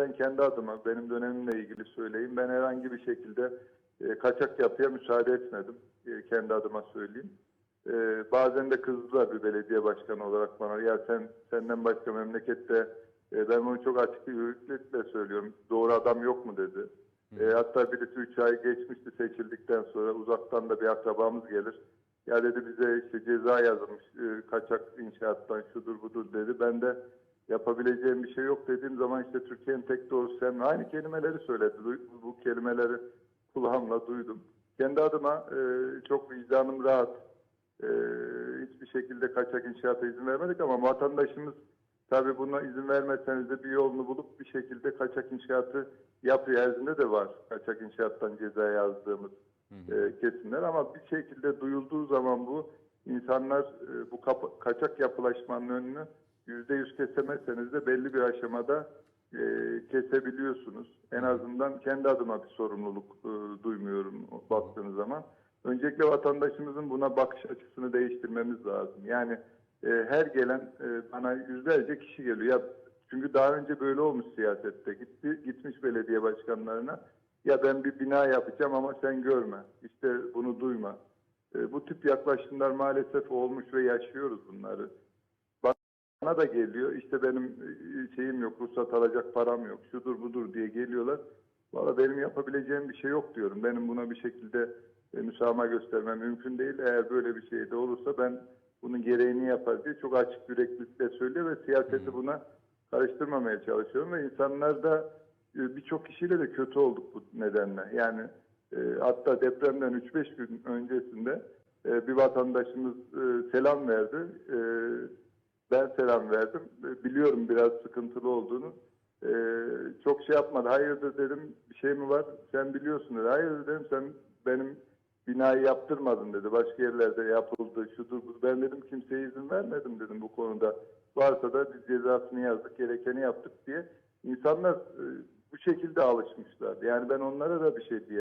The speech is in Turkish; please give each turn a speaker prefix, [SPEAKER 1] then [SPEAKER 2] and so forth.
[SPEAKER 1] ben kendi adıma benim dönemimle ilgili söyleyeyim. Ben herhangi bir şekilde e, kaçak yapıya müsaade etmedim. E, kendi adıma söyleyeyim. E, bazen de kızdılar bir belediye başkanı olarak bana. Ya sen senden başka memlekette e, ben bunu çok açık bir yüreklilikle söylüyorum. Doğru adam yok mu dedi. E, hatta birisi 3 ay geçmişti seçildikten sonra uzaktan da bir akrabamız gelir. Ya dedi bize işte ceza yazılmış e, kaçak inşaattan şudur budur dedi. Ben de yapabileceğim bir şey yok dediğim zaman işte Türkiye'nin tek doğrusu sen aynı kelimeleri söyledi. Du- Bu kelimeleri kulağımla duydum. Kendi adıma e, çok vicdanım rahat. E, hiçbir şekilde kaçak inşaata izin vermedik ama vatandaşımız tabii buna izin vermezseniz de bir yolunu bulup bir şekilde kaçak inşaatı yapıyor. Erzinde de var kaçak inşaattan ceza yazdığımız e, kesimler ama bir şekilde duyulduğu zaman bu insanlar e, bu kaçak yapılaşmanın önünü yüzde yüz kesemezseniz de belli bir aşamada e, kesebiliyorsunuz. En azından kendi adıma bir sorumluluk e, duymuyorum baktığınız zaman. Öncelikle vatandaşımızın buna bakış açısını değiştirmemiz lazım. Yani e, her gelen e, bana yüzlerce kişi geliyor. Ya çünkü daha önce böyle olmuş siyasette. Gitti gitmiş belediye başkanlarına. Ya ben bir bina yapacağım ama sen görme. İşte bunu duyma. E, bu tip yaklaşımlar maalesef olmuş ve yaşıyoruz bunları. Bana da geliyor. İşte benim e, şeyim yok, ruhsat alacak param yok, şudur budur diye geliyorlar. Valla benim yapabileceğim bir şey yok diyorum. Benim buna bir şekilde e, müsamaha göstermem mümkün değil. Eğer böyle bir şey de olursa ben bunun gereğini yapar diye çok açık yüreklilikle söylüyor ve siyaseti buna karıştırmamaya çalışıyorum ve insanlar da e, birçok kişiyle de kötü olduk bu nedenle. Yani hatta depremden 3-5 gün öncesinde bir vatandaşımız selam verdi. Ben selam verdim. Biliyorum biraz sıkıntılı olduğunu. E, çok şey yapmadı. Hayırdır dedim bir şey mi var? Sen biliyorsun dedi. Hayır dedim sen benim binayı yaptırmadın dedi. Başka yerlerde yapıldı. Şudur budur. Ben dedim kimseye izin vermedim dedim bu konuda. Varsa da biz cezasını yazdık, gerekeni yaptık diye. İnsanlar e, bu şekilde alışmışlar. Yani ben onlara da bir şey diye